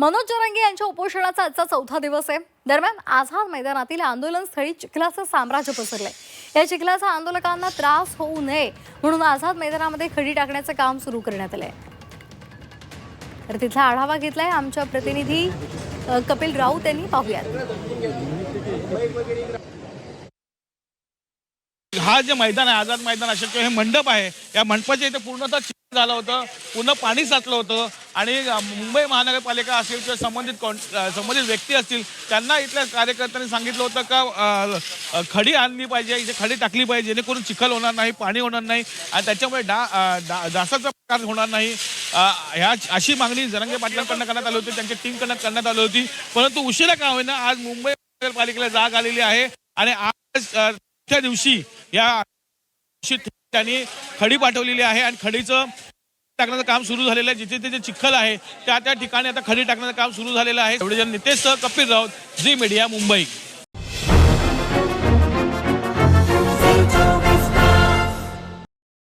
मनोज जरांगे यांच्या उपोषणाचा आजचा चौथा दिवस आहे. दरम्यान आझाद मैदानातील आंदोलनस्थळी चिखलाचं साम्राज्य पसरलंय. या चिखलाचा आंदोलकांना त्रास होऊ नये म्हणून आझाद मैदानामध्ये खडी टाकण्याचं काम सुरू करण्यात आलंय. तर तिथला आढावा घेतलाय आमच्या प्रतिनिधी कपिल राऊत यांनी. पाहूयात. हा जे मैदान आहे आझाद मैदान अशोक हे मंडप आहे. या मंडपाच्या इथे पूर्णतः चिखल झालं होतं पूर्ण पाणी साचलं होतं. आणि मुंबई महानगरपालिका असेल किंवा संबंधित कॉन- संबंधित व्यक्ती असतील त्यांना इथल्या कार्यकर्त्यांनी सांगितलं होतं का खडी आणली पाहिजे इथे खडी टाकली पाहिजे जेणेकरून चिखल होणार नाही पाणी होणार नाही आणि त्याच्यामुळे डा डासाचा प्रकार होणार नाही. ह्या अशी मागणी जरंगे पाटलांकडनं करण्यात आली होती त्यांच्या टीमकडनं करण्यात आली होती. परंतु उशिरा का होईना आज मुंबई महानगरपालिकेला जाग आलेली आहे आणि आज त्या दिवशी या दिवशी त्यांनी खडी पाठवलेली आहे आणि खडीचं टाकण्याचं काम सुरू झालेलं आहे. जिथे तिथे चिखल आहे त्या त्या ठिकाणी आता खडी टाकण्याचं काम सुरू झालेलं आहे. एवढे जण नितेश कपिल राऊत झी मीडिया मुंबई.